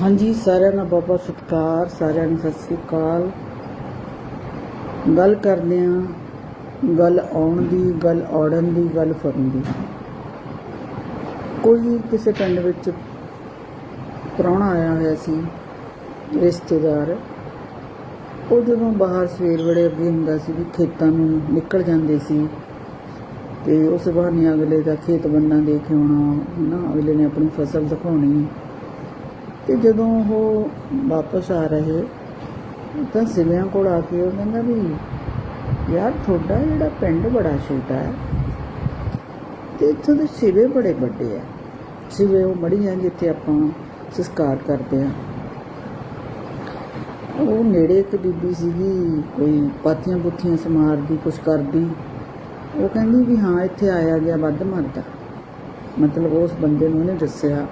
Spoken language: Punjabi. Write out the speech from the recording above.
ਹਾਂਜੀ, ਸਾਰਿਆਂ ਦਾ ਬਹੁਤ ਬਹੁਤ ਸਤਿਕਾਰ, ਸਾਰਿਆਂ ਨੂੰ ਸਤਿ ਸ੍ਰੀ ਅਕਾਲ। ਗੱਲ ਕਰਦੇ ਹਾਂ, ਗੱਲ ਆਉਣ ਦੀ, ਗੱਲ ਔੜਨ ਦੀ, ਗੱਲ ਫਰਨ ਦੀ। ਕੋਈ ਕਿਸੇ ਪਿੰਡ ਵਿੱਚ ਪ੍ਰਾਹੁਣਾ ਆਇਆ ਹੋਇਆ ਸੀ, ਰਿਸ਼ਤੇਦਾਰ, ਉਹ ਜਦੋਂ ਬਾਹਰ ਸਵੇਰ ਵੇਲੇ ਅੱਗੇ ਹੁੰਦਾ ਸੀ ਵੀ ਖੇਤਾਂ ਨੂੰ ਨਿਕਲ ਜਾਂਦੇ ਸੀ ਤੇ ਉਸ ਬਹਾਨੇ ਅਗਲੇ ਦਾ ਖੇਤ ਬੰਨਾ ਕੇ ਆਉਣਾ ਨਾ ਅਗਲੇ ਨੇ ਆਪਣੀ ਫਸਲ ਦਿਖਾਉਣੀ। ਤੇ ਜਦੋਂ ਉਹ ਵਾਪਸ ਆ ਰਹੇ ਤਾਂ ਸਿਵਿਆਂ ਕੋਲ ਆ ਕੇ ਉਹ ਕਹਿੰਦਾ ਵੀ, ਯਾਰ, ਤੁਹਾਡਾ ਜਿਹੜਾ ਪਿੰਡ ਬੜਾ ਛੋਟਾ ਹੈ ਤੇ ਇੱਥੋਂ ਦੇ ਸਿਵੇ ਬੜੇ ਵੱਡੇ ਆ। ਸਿਵੇ ਉਹ ਮੜੀਆਂ ਜਿੱਥੇ ਆਪਾਂ ਸੰਸਕਾਰ ਕਰਦੇ ਆ। ਉਹ ਨੇੜੇ ਇੱਕ ਬੀਬੀ ਸੀਗੀ, ਕੋਈ ਪਾਥੀਆਂ ਪੁੱਥੀਆਂ ਸਮਾਰਦੀ, ਕੁਛ ਕਰਦੀ। ਉਹ ਕਹਿੰਦੀ ਵੀ ਹਾਂ, ਇੱਥੇ ਆਇਆ ਗਿਆ ਵੱਧ ਮਰਦਾ। ਮਤਲਬ ਉਸ ਬੰਦੇ ਨੂੰ ਉਹਨੇ ਦੱਸਿਆ